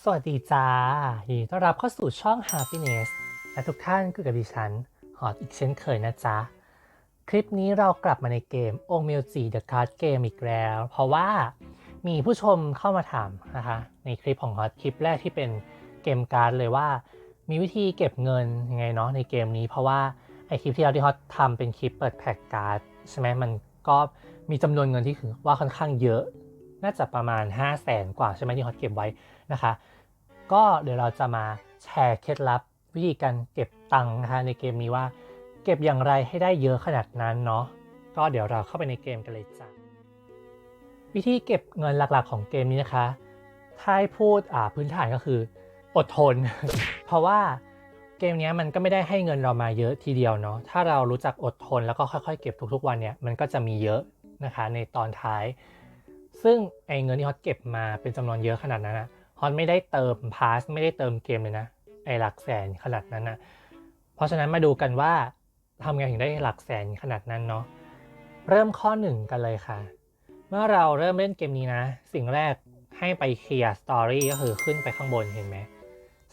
สวัสดีจ้ายินดีต้อนรับเข้าสู่ช่อง Happiness และทุกท่านก็กับดิฉันฮอตอีกเช่นเคยนะจ๊ะ คลิปนี้เรากลับมาในเกม o m e l g The Card Game อีกแล้ว เพราะว่ามีผู้ชมเข้ามาถามนะคะ ในคลิปของฮอตคลิปแรกที่เป็นเกมการ์ดเลยว่า มีวิธีเก็บเงินยังไงเนาะในเกมนี้ เพราะว่าไอคลิปที่เราที่ฮอตทำเป็นคลิปเปิดแพ็กการ์ดใช่ไหมมันก็มีจำนวนเงินที่ถือว่าค่อนข้างเยอะ น่าจะประมาณ 5 0 0แสนกว่าใช่ไหมที่ฮอตเก็บไว้ นะคะ ก็เดี๋ยวเราจะมาแชร์เคล็ดลับวิธีการเก็บตังค์นะคะในเกมนี้ว่า เก็บอย่างไรให้ได้เยอะขนาดนั้นเนาะก็เดี๋ยวเราเข้าไปในเกมกันเลยจ้ะวิธีเก็บเงินหลักๆของเกมนี้นะคะถ้าให้พูดอ่าพื้นฐานก็คืออดทน เพราะว่าเกมนี้มันก็ไม่ได้ให้เงินเรามาเยอะทีเดียวเนาะถ้าเรารู้จักอดทนแล้วก็ค่อยๆ เก็บทุกๆ วันเนี่ยมันก็จะมีเยอะนะคะในตอนท้าย ซึ่งไอ้เงินที่ฮอตเก็บมาเป็นจำนวนเยอะขนาดนั้นนะ ฮอตไม่ได้เติมพาสไม่ได้เติมเกมเลยนะไอหลักแสนขนาดนั้นนะเพราะฉะนั้นมาดูกันว่าทำไงถึงได้หลักแสนขนาดนั้นเนาะเริ่มข้อหนึ่งกันเลยค่ะ เมื่อเราเริ่มเล่นเกมนี้นะ สิ่งแรกให้ไปเคลียร์สตอรี่ก็คือขึ้นไปข้างบนเห็นไหม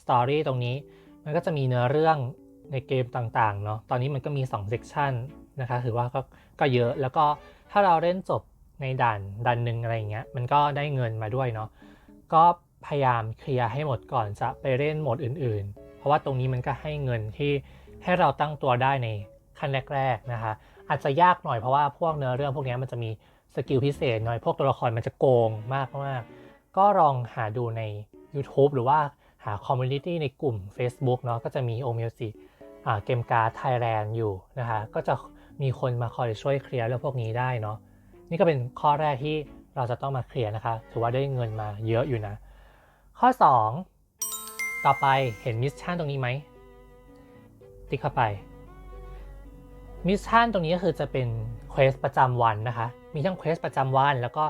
สตอรี่ตรงนี้มันก็จะมีเนื้อเรื่องในเกมต่างๆเนาะตอนนี้มันก็มี2เซกชันนะคะถือว่าก็ก็เยอะแล้วก็ถ้าเราเล่นจบในด่านด่านหนึ่งอะไรเงี้ยมันก็ได้เงินมาด้วยเนาะก็ พยายามเคลียร์ให้หมดก่อนจะไปเล่นโหมดอื่น ๆ เพราะว่าตรงนี้มันก็ให้เงินที่ให้เราตั้งตัวได้ในขั้นแรก ๆ นะคะ อาจจะยากหน่อยเพราะว่าพวกเนื้อเรื่องพวกนี้มันจะมีสกิลพิเศษหน่อยพวกตัวละครมันจะโกงมากมากก็ลองหาดูใน YouTube หรือว่าหาคอมมูนิตี้ในกลุ่ม Facebook เนาะก็จะมี o m u s i c เกมการ์ดไทยแลนด์อยู่นะคะ ก็จะมีคนมาคอยช่วยเคลียร์เรื่องพวกนี้ได้เนาะนี่ก็เป็นข้อแรกที่เราจะต้องมาเคลียร์นะคะ ถือว่าได้เงินมาเยอะอยู่นะ ข้อ 2 ต่อไปเห็นมิชชั่นตรงนี้ไหม ติ๊กเข้าไป มิชชั่นตรงนี้ก็คือจะเป็นเควสประจำวันนะคะ มีทั้งเควสประจำวันแล้วก็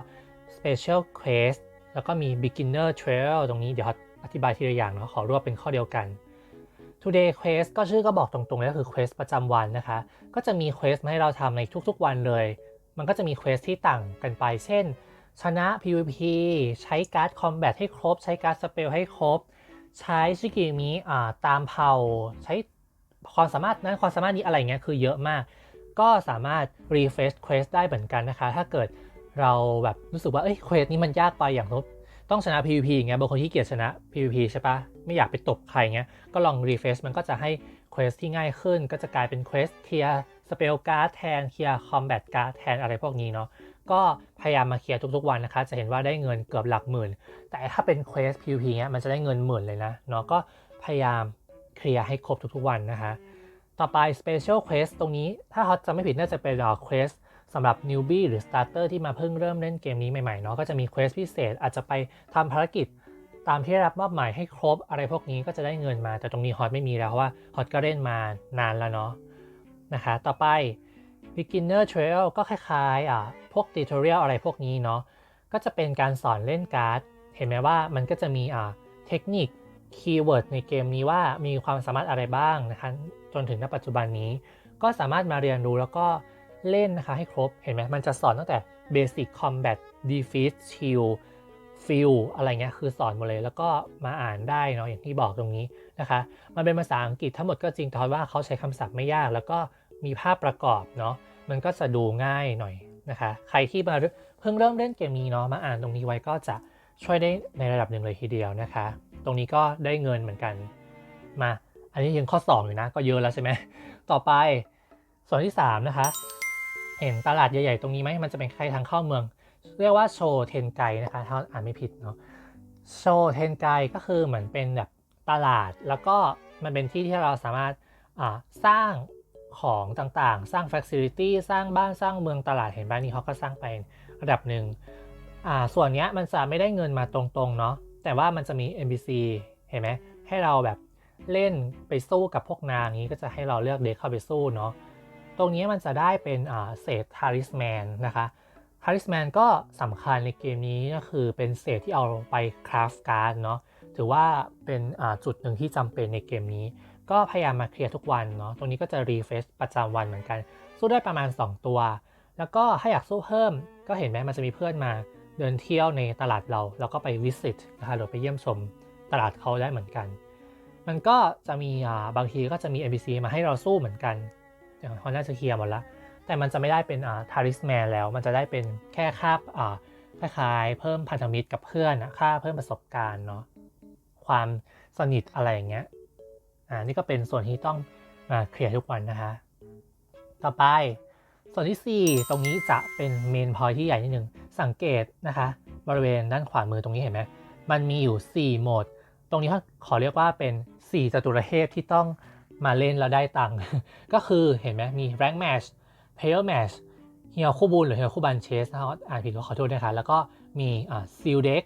Special Quest แล้วก็มี Beginner Trail ตรงนี้เดี๋ยวอธิบายทีละอย่างเนาะขอรวบเป็นข้อเดียวกัน Today Quest ก็ชื่อก็บอกตรงๆเลยก็คือเควสประจำวันนะคะ ก็จะมีเควสมาให้เราทำในทุกๆวันเลย มันก็จะมีเควสที่ต่างกันไป เช่น ชนะ PVP ใช้การ์ดคอมแบทให้ครบ ใช้การ์ดสเปลให้ครบ ใช้ชิกิมิอ่าตามเผ่า ใช้ความสามารถนั้นความสามารถนี้อะไรเงี้ยคือเยอะมาก ก็สามารถ refresh quest ได้เหมือนกันนะคะ ถ้าเกิดเราแบบรู้สึกว่าเอ้ย quest นี้มันยากไปอย่างทบต้องชนะ PVP อย่างเงี้ยบางคนที่เกียจชนะ PVP ใช่ปะไม่อยากไปตบใครเงี้ยก็ลอง refresh มันก็จะให้ quest ที่ง่ายขึ้น ก็จะกลายเป็น quest เคลียร์ สเปลการ์ดแทนเคลียร์คอมแบทการ์ดแทนอะไรพวกนี้เนาะก็พยายามมาเคลียร์ทุกๆวันนะคะ จะเห็นว่าได้เงินเกือบหลักหมื่น แต่ถ้าเป็น Quest PVP เนี้ยมันจะได้เงินหมื่นเลยนะเนาะก็พยายามเคลียร์ให้ครบทุกๆวันนะคะ ต่อไป Special Quest ตรงนี้ถ้าเขาจะไม่ผิดน่าจะเป็น Quest สำหรับ Newbie หรือ Starter ที่มาเพิ่งเริ่มเล่นเกมนี้ใหม่ๆเนาะก็จะมี Quest พิเศษอาจจะไปทำภารกิจตามที่รับมอบหมายให้ครบอะไรพวกนี้ก็จะได้เงินมา แต่ตรงนี้ฮอตไม่มีแล้วเพราะว่าฮอตก็เล่นมานานแล้วเนาะ นะคะ ต่อไป beginner trail ก็คล้ายๆอะพวก tutorial อะไรพวกนี้เนาะก็จะเป็นการสอนเล่นการ์ด เห็นไหมว่ามันก็จะมีอ่าเทคนิคคีย์เวิร์ดในเกมนี้ว่ามีความสามารถอะไรบ้างนะคะจนถึงณปัจจุบันนี้ ก็สามารถมาเรียนรู้แล้วก็เล่นนะคะให้ครบเห็นไหมมันจะสอนตั้งแต่ Basic Combat Defeat Shield Feel อะไรเงี้ยคือสอนหมดเลย แล้วก็มาอ่านได้เนาะอย่างที่บอกตรงนี้นะคะ มันเป็นภาษาอังกฤษทั้งหมดก็จริงแต่ว่าเขาใช้คำศัพท์ไม่ยาก แล้วก็มีภาพประกอบเนาะมันก็จะดูง่ายหน่อยนะคะ ใครที่มาเพิ่งเริ่มเล่นเกมนี้เนาะมาอ่านตรงนี้ไว้ก็จะช่วยได้ในระดับหนึ่งเลยทีเดียวนะคะ ตรงนี้ก็ได้เงินเหมือนกันมา อันนี้ยังข้อ2อยู่นะ ก็เยอะแล้วใช่ไหมต่อไปส่วนที่ 3 นะคะ เห็นตลาดใหญ่ๆตรงนี้ไหมมันจะเป็นใครทางเข้าเมือง เรียกว่าโชว์เทนไกนะคะถ้าอ่านไม่ผิดเนาะโชว์เทนไกก็คือเหมือนเป็นแบบตลาด แล้วก็มันเป็นที่ที่เราสามารถสร้างของต่างๆ สร้าง Facility สร้างบ้านสร้างเมืองตลาดเห็นบ้านนี้เขาก็สร้างไประดับหนึ่งส่วนนี้มันจะไม่ได้เงินมาตรงๆเนาะแต่ว่ามันจะมี NPC เห็นไหมให้เราแบบเล่นไปสู้กับพวกนางนี้ก็จะให้เราเลือกเด็กเข้าไปสู้เนาะตรงนี้มันจะได้เป็นเศษทาริสแมนนะคะ ทาริสแมนก็สำคัญในเกมนี้ก็คือเป็นเศษที่เอาไปคราฟการ์ดเนาะถือว่าเป็นจุดหนึ่งที่จำเป็นในเกมนี้ ก็พยายามมาเคลียร์ทุกวันเนาะตรงนี้ก็จะรีเฟซประจำวันเหมือนกัน สู้ได้ประมาณ 2 ตัว แล้วก็ถ้าอยากสู้เพิ่ม ก็เห็นไหมมันจะมีเพื่อนมาเดินเที่ยวในตลาดเรา แล้วก็ไปวิสิตนะคะหรือไปเยี่ยมชมตลาดเขาได้เหมือนกัน มันก็จะมีบางทีก็จะมี NPC มาให้เราสู้เหมือนกันอย่างเขาน่าจะเคลียร์หมดละ แต่มันจะไม่ได้เป็นอ่าทาริสแมนแล้ว มันจะได้เป็นแค่ค่าอ่าคล้ายๆเพิ่มพันธมิตรกับเพื่อนอะค่าเพิ่มประสบการณ์เนาะความสนิทอะไรอย่างเงี้ยอ่านี่ก็เป็นส่วนที่ต้องมาเคลียร์ทุกวันนะคะ ต่อไปส่วนที่ 4 ตรงนี้จะเป็นเมนพอยที่ใหญ่นิดนึงสังเกตนะคะ บริเวณด้านขวามือตรงนี้เห็นไหมมันมีอยู่ 4 โหมด ตรงนี้ขอเรียกว่าเป็น 4จตุรเทพที่ต้องมาเล่นแล้วได้ตังค์ก็คือเห็นไหมมี rank match player match เฮียคู่บุญหรือเฮียคู่บันเชสนะครับอ่านผิดก็ขอโทษนะคะ แล้วก็มีอ่า seal deck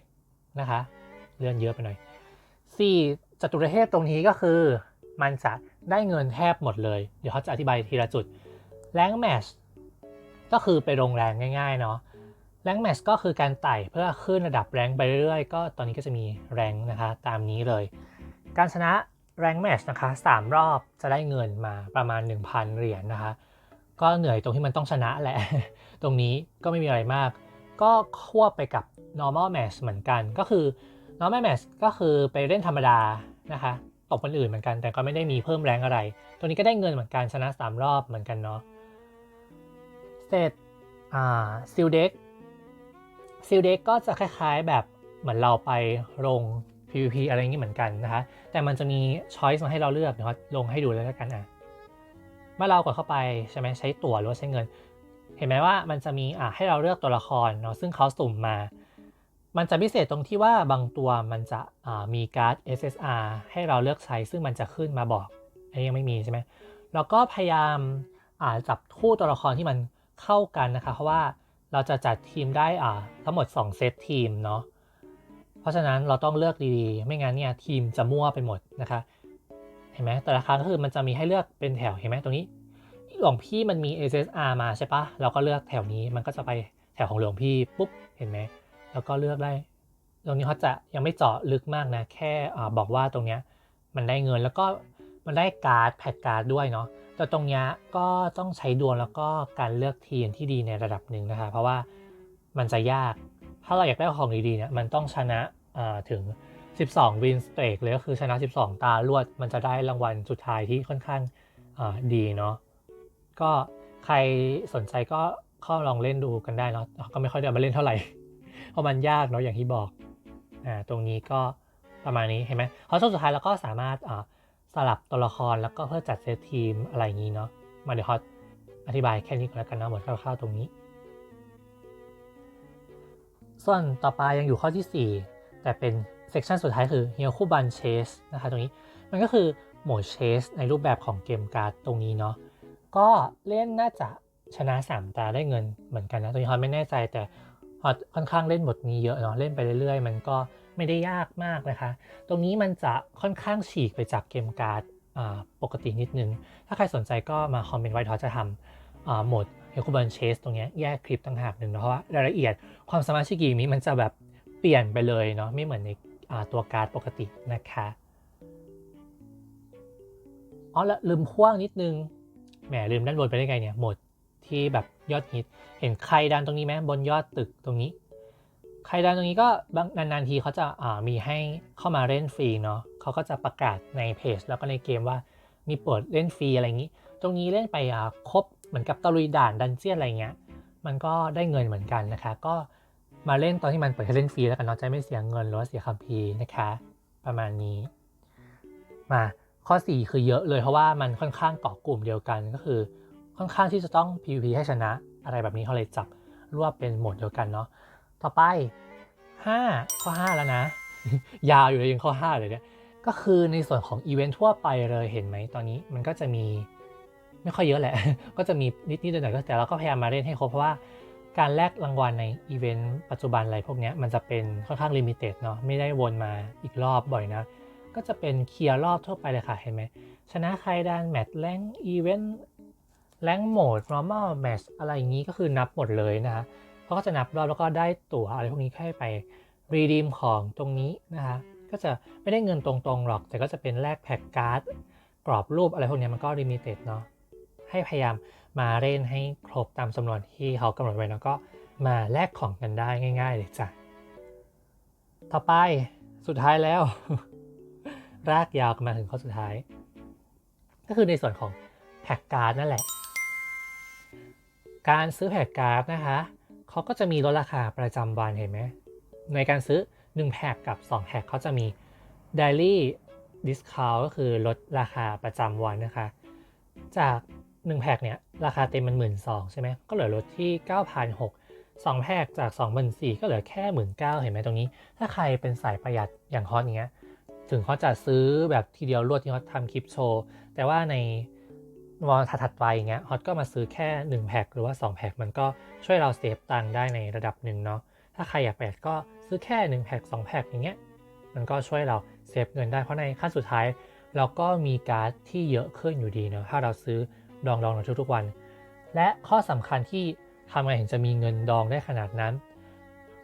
นะคะเลื่อนเยอะไปหน่อย4จตุรเทพตรงนี้ก็คือ มันจะได้เงินแทบหมดเลย เดี๋ยวเขาจะอธิบายทีละจุด rank match ก็คือไปลงแรงง่าย ๆ เนาะแรงแมชก็คือการไต่เพื่อขึ้นระดับแรงไปเรื่อยๆ ก็ตอนนี้ก็จะมีแรงนะคะตามนี้เลย การชนะแรงแมชนะคะ3รอบจะได้เงินมาประมาณ 1,000 เหรียญนนะคะ ก็เหนื่อยตรงที่มันต้องชนะแหละ ตรงนี้ก็ไม่มีอะไรมาก ก็ควบไปกับ normal match เหมือนกัน ก็คือ normal match ก็คือไปเล่นธรรมดานะคะ ตบคนอื่นเหมือนกัน แต่ก็ไม่ได้มีเพิ่มแรงอะไร ตรงนี้ก็ได้เงินเหมือนกันชนะ 3 รอบเหมือนกันเนาะ เสร็จอ่าซิลเด็กซิลเด็กก็จะคล้ายๆแบบเหมือนเราไปลง PVP อะไรอย่างนี้เหมือนกันนะคะ แต่มันจะมีช้อยส์มาให้เราเลือกเดี๋ยวลงให้ดูเลยแล้วกันอะ เมื่อเรากดเข้าไปใช่ไหมใช้ตั๋วหรือว่าใช้เงิน เห็นไหมว่ามันจะมีอะให้เราเลือกตัวละครเนาะซึ่งเขาสุ่มมา มันจะพิเศษตรงที่ว่าบางตัวมันจะอ่ามีการ์ด SSR ให้เราเลือกใช้ซึ่งมันจะขึ้นมาบอกอันนี้ยังไม่มีใช่ไหมแล้วก็พยายามาจับคู่ตัวละครที่มันเข้ากันนะคะเพราะว่าเราจะจัดทีมได้ทั้งหมด 2 เซตทีมเนาะเพราะฉะนั้นเราต้องเลือกดีๆ ไม่งั้นเนี่ยทีมจะมั่วไปหมดนะคะ เห็นไหมแต่ละครั้งก็คือมันจะมีให้เลือกเป็นแถวเห็นไหมตรงนี้หลวงพี่มันมี SSR มาใช่ปะเราก็เลือกแถวนี้มันก็จะไปแถวของหลวงพี่ปุ๊บเห็นไหมแล้วก็เลือกได้ ตรงนี้เขาจะยังไม่เจาะลึกมากนะ แค่อบอกว่าตรงเนี้ยมันได้เงินแล้วก็มันได้การ์ดแพดการ์ดด้วยเนาะแต่ตรงเนี้ยก็ต้องใช้ดวงแล้วก็การเลือกทีมที่ดีในระดับหนึ่งนะคะ เพราะว่ามันจะยาก ถ้าเราอยากได้ของดีๆเนี่ยมันต้องชนะถึง 12 วินสเตกเลยก็คือชนะ 12 ตารวด มันจะได้รางวัลสุดท้ายที่ค่อนข้างดีเนาะก็ใครสนใจก็เข้าลองเล่นดูกันได้เนาะก็ไม่ค่อยได้มาเล่นเท่าไหร่ เพราะมันยากเนาะอย่างที่บอกอ่าตรงนี้ก็ประมาณนี้เห็นไหมพอช่วงสุดท้ายเราก็สามารถอ่าสลับตัวละครแล้วก็เพื่อจัดเซตทีมอะไรอย่างนี้เนาะมาเดี๋ยวเขาอธิบายแค่นี้ก่อนแล้วกันนะหมดคร่าวๆตรงนี้ ส่วนต่อไปยังอยู่ข้อที่ 4 แต่เป็น เซกชันสุดท้ายคือเฮียคู่บันเชสนะคะตรงนี้มันก็คือโหมดเชสในรูปแบบของเกมการ์ดตรงนี้เนาะก็เล่นน่าจะชนะ 3 ตาได้เงินเหมือนกันนะ ตรงนี้ฮอตไม่แน่ใจแต่ฮอตค่อนข้างเล่นบทนี้เยอะเนาะเล่นไปเรื่อยๆ มันก็ไม่ได้ยากมากนะคะ ตรงนี้มันจะค่อนข้างฉีกไปจากเกมการ์ดปกตินิดนึง ถ้าใครสนใจก็มาคอมเมนต์ไว้ทอจะทำโหมดเฮคูบันเชสตรงนี้แยกคลิปต่างหากหนึ่งนะเพราะว่ารายละเอียดความสามารถชิกิมิมันจะแบบเปลี่ยนไปเลยเนาะไม่เหมือนใน ตัวการ์ดปกตินะคะอ๋อแล้วลืมพ่วงนิดนึง แหมลืมด้านบนไปได้ไงเนี่ยหมดที่แบบยอดฮิต เห็นใครดันตรงนี้ไหมบนยอดตึกตรงนี้ ใครดันตรงนี้ก็บางนานๆทีเขาจะมีให้เข้ามาเล่นฟรีเนาะเขาก็จะประกาศในเพจแล้วก็ในเกมว่ามีเปิดเล่นฟรีอะไรอย่างนี้ ตรงนี้เล่นไปครบเหมือนกับตะลุยด่านดันเจี้ยนอะไรเงี้ย มันก็ได้เงินเหมือนกันนะคะ ก็ มาเล่นตอนที่มันเปิดให้เล่นฟรีแล้วกันเนาะจะไม่เสียเงินหรือว่าเสียคัมภีร์นะคะ ประมาณนี้ มาข้อ 4 คือเยอะเลยเพราะว่ามันค่อนข้างเกาะกลุ่มเดียวกันก็คือ ค่อนข้างที่จะต้อง PVP ให้ชนะ อะไรแบบนี้เขาเลยจับรวบเป็นหมดเดียวกันเนาะต่อไป 5 ข้อ 5 แล้วนะ ยาวอยู่เลยยังข้อ 5 เลยเนี่ยก็คือในส่วนของอีเวนท์ทั่วไปเลยเห็นไหมตอนนี้มันก็จะมีไม่ค่อยเยอะแหละ ก็จะมีนิดนิดหน่อยๆแต่เราก็พยายามมาเล่นให้ครบเพราะว่า การแลกรางวัลในอีเวนต์ปัจจุบันอะไรพวกนี้มันจะเป็นค่อนข้างลิมิเต็ดเนาะไม่ได้วนมาอีกรอบบ่อยนะ ก็จะเป็นเคลียร์รอบทั่วไปเลยค่ะเห็นไหมชนะใครด้านแมตช์แรงอีเวนต์แรงโหมด normal match อะไรอย่างนี้ก็คือนับหมดเลยนะคะเขาก็จะนับรอบแล้วก็ได้ตั๋วอะไรพวกนี้แค่ไปรีดีมของตรงนี้นะคะก็จะไม่ได้เงินตรงๆหรอก แต่ก็จะเป็นแลกแพ็กการ์ดกรอบรูปอะไรพวกนี้มันก็ลิมิเต็ดเนาะให้พยายาม มาเล่นให้ครบตามจำนวนที่เขากำหนดไว้แล้วก็มาแลกของกันได้ง่าย ๆ เลยจ้ะ ต่อไปสุดท้ายแล้ว รากยาวมาถึงข้อสุดท้าย ก็คือในส่วนของแพ็กการ์ดนั่นแหละ การซื้อแพ็กการ์ดนะคะเขาก็จะมีลดราคาประจำวันเห็นไหมในการซื้อ 1 แพ็กกับ 2 แพ็กเขาจะมี daily discount ก็คือลดราคาประจำวันนะคะ จาก 1แพ็กเนี่ยราคาเต็มมันหมื่นสองใช่ไหมก็เหลือลดที่ 9,600 2แพ็กจาก 24,000ก็เหลือแค่19,000เห็นไหมตรงนี้ ถ้าใครเป็นสายประหยัดอย่างฮอตอย่างเงี้ยถึงเขาจะซื้อแบบทีเดียวรวดที่เขาทำคลิปโชว์แต่ว่าในวันถัดไปอย่างเงี้ยฮอตก็มาซื้อแค่1แพ็คหรือว่า2แพ็คมันก็ช่วยเราเซฟตังค์ได้ในระดับหนึ่งเนาะถ้าใครอยากประหยัดก็ซื้อแค่1แพ็ค2แพ็คอย่างเงี้ยมันก็ช่วยเราเซฟเงินได้เพราะในขั้นสุดท้าย เราก็มีการ์ดที่เยอะขึ้นอยู่ดีเนาะถ้าเราซื้อ ดองดองในทุกๆวัน และข้อสำคัญที่ทำไงถึงจะมีเงินดองได้ขนาดนั้น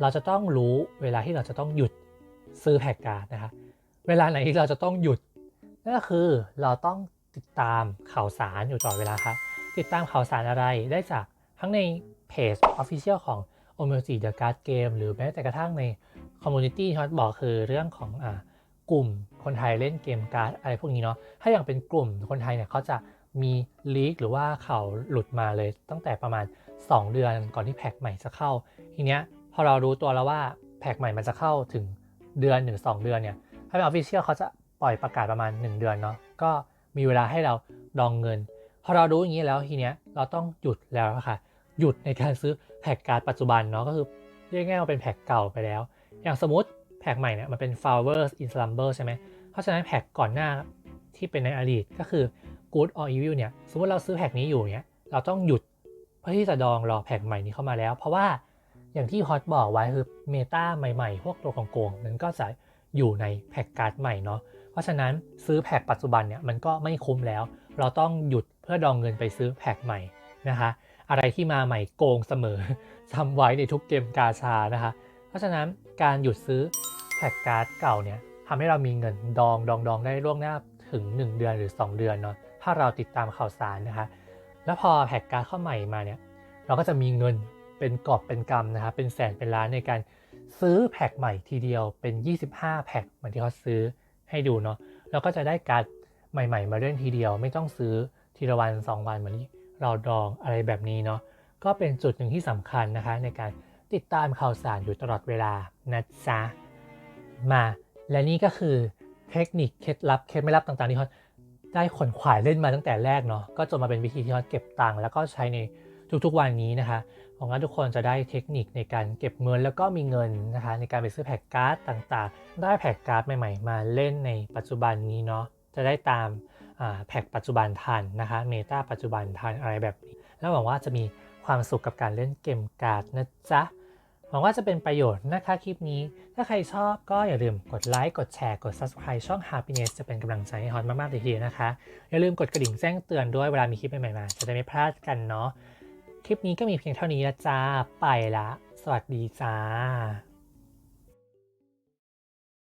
เราจะต้องรู้เวลาที่เราจะต้องหยุดซื้อแพ็กการ์ดนะคะเวลาไหนที่เราจะต้องหยุดนั่นก็คือเราต้องติดตามข่าวสารอยู่ตลอดเวลาครับ ติดตามข่าวสารอะไรได้จากทั้งในเพจ Official ของ o m e l g The Card Game หรือแม้แต่กระทั่งในคอมมูนิตี้ที่เขาบอกคือเรื่องของอ่ากลุ่มคนไทยเล่นเกมการ์ดอะไรพวกนี้เนาะ ถ้าอย่างเป็นกลุ่มคนไทยเนี่ยเขาจะ มีลีกหรือว่าข่าวหลุดมาเลยตั้งแต่ประมาณ 2 เดือนก่อนที่แพ็กใหม่จะเข้า ทีเนี้ยพอเรารู้ตัวแล้วว่าแพ็กใหม่มันจะเข้าถึงเดือนหรือ2เดือนเนี่ยถ้าเป็นออฟฟิเชียลเขาจะปล่อยประกาศประมาณ 1 เดือนเนาะก็มีเวลาให้เราดองเงิน พอเรารู้อย่างนี้แล้วทีเนี้ยเราต้องหยุดแล้วค่ะหยุดในการซื้อแพ็กการ์ดปัจจุบันเนาะก็คือเรียกง่ายๆว่าเป็นแพ็กเก่าไปแล้ว อย่างสมมติแพ็กใหม่เนี่ยมันเป็น Flowers in Slumber ใช่ไหมเพราะฉะนั้นแพ็กก่อนหน้าที่เป็นในอดีตก็คือ Good or Evil เนี่ย สมมติเราซื้อแพ็กนี้อยู่เนี่ย เราต้องหยุดเพื่อที่จะดองรอแพ็กใหม่นี้เข้ามาแล้ว เพราะว่าอย่างที่ฮอตบอกไว้คือเมตาใหม่ๆ พวกตัวของโกงนั้นก็จะอยู่ในแพ็กการ์ดใหม่เนาะ เพราะฉะนั้นซื้อแพ็กปัจจุบันเนี่ยมันก็ไม่คุ้มแล้ว เราต้องหยุดเพื่อดองเงินไปซื้อแพ็กใหม่นะคะ อะไรที่มาใหม่โกงเสมอจำไว้ในทุกเกมกาชานะคะ เพราะฉะนั้นการหยุดซื้อแพ็กการ์ดเก่าเนี่ยทำให้เรามีเงินดองดองดองได้ล่วงหน้าถึง 1 เดือนหรือ 2 เดือนเนาะ ถ้าเราติดตามข่าวสารนะคะ แล้วพอแพ็กการ์ดเข้าใหม่มาเนี่ย เราก็จะมีเงินเป็นกอบเป็นกำนะคะเป็นแสนเป็นล้านในการซื้อแพ็กใหม่ทีเดียวเป็น 25 แพ็กเหมือนที่เขาซื้อให้ดูเนาะ แล้วก็จะได้การ์ดใหม่ๆ มาเล่นทีเดียว ไม่ต้องซื้อทีละวัน 2 วันเหมือนที่เราดองอะไรแบบนี้เนาะ ก็เป็นจุดหนึ่งที่สำคัญนะคะ ในการติดตามข่าวสารอยู่ตลอดเวลานะจ๊ะ มา และนี่ก็คือเทคนิคเคล็ดลับ เคล็ดไม่ลับต่างๆที่เขา ได้ขนขวายเล่นมาตั้งแต่แรกเนาะก็จนมาเป็นวิธีที่เขาเก็บตังค์แล้วก็ใช้ในทุกๆวันนี้นะคะหวังว่าทุกคนจะได้เทคนิคในการเก็บเงินแล้วก็มีเงินนะคะในการไปซื้อแพ็กการ์ดต่างๆ ได้แพ็กการ์ดใหม่ๆ มาเล่นในปัจจุบันนี้เนาะจะได้ตามแพ็กปัจจุบันทันนะคะเมตาปัจจุบันทันอะไรแบบนี้ แล้วหวังว่าจะมีความสุขกับการเล่นเกมการ์ดนะจ๊ะ หวังว่าจะเป็นประโยชน์นะคะคลิปนี้ ถ้าใครชอบก็อย่าลืมกดไลค์กดแชร์กด Subscribe ช่อง Happiness จะเป็นกำลังใจให้ฮอนมากๆเลยทีเดียวนะคะ อย่าลืมกดกระดิ่งแจ้งเตือนด้วยเวลามีคลิปใหม่ๆมา จะได้ไม่พลาดกันเนาะคลิปนี้ก็มีเพียงเท่านี้ละจ้าไปละ สวัสดีจ้า